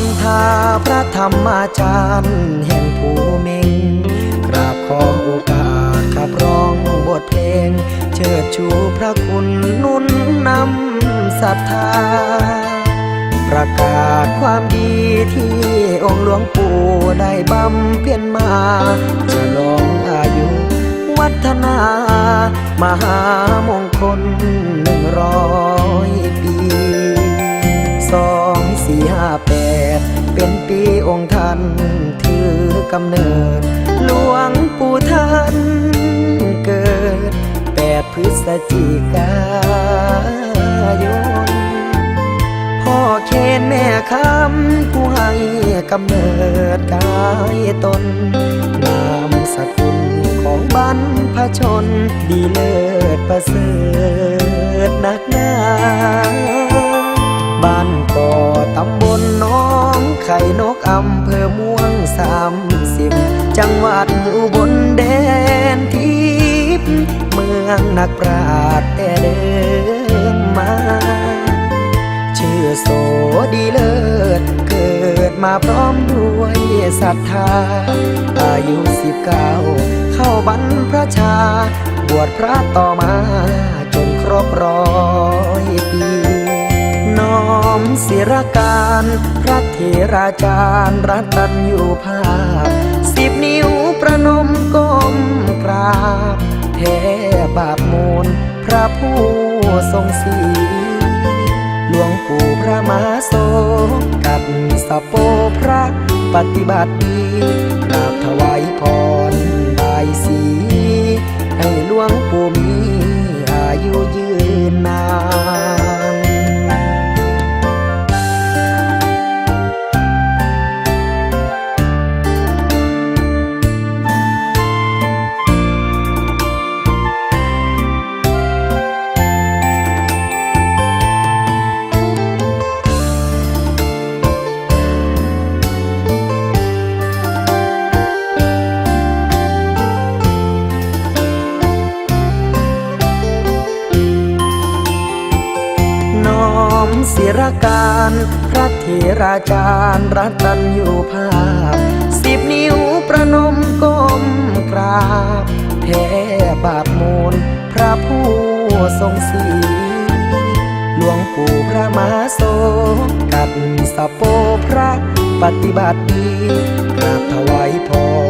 ันทาพระธรรมาจารย์แห่งภูเมงกราบขอโอกาสขับร้องบทเพลง เชิดชูพระคุณนุนนำศรัทธา ประกาศความดีที่องค์หลวงปู่ได้บำเพ็ญมาฉลองอายุวัฒนามหามงคลหนึ่งร้อยปีสองสี่ห้าแปด องค์ท่านถือกำเนิด หลวงปู่ท่านเกิดแปดพฤศจิกายน พ่อเคนแม่คำผู้ให้กำเนิดกายตน นามสกุลของบรรพชนดีเลิศประเสริฐ จังหวัดอุบลแดนทิพย์เมืองนักปราชญ์แต่เดิมมา ชื่อโสดีเลิศ เกิดมาพร้อมด้วยศรัทธา อายุสิบเก้าเข้าบรรพชา บวชพระต่อมาจนครบรอยปีน้อ มศิรการพระเถราจารย์รัตันอยู่ภาพสิบนิ้วประนมก้มกราบแผ่บาปมูล พระผู้ทรงศีลหลวงปู่พระมาโสกัดสะโปพระปฏิบัติดีกราบถวายพรบายสีให้หลวงปู่ ศิรการ พระเถราจารย์รัตันอยู่ภาพ สิบนิ้วประนมก้มกราบแผ่บาปมูล พระผู้ทรงศีหลวงปู่พระมหาโสกัดสะโปพระปฏิบัติดีกราบถวายพร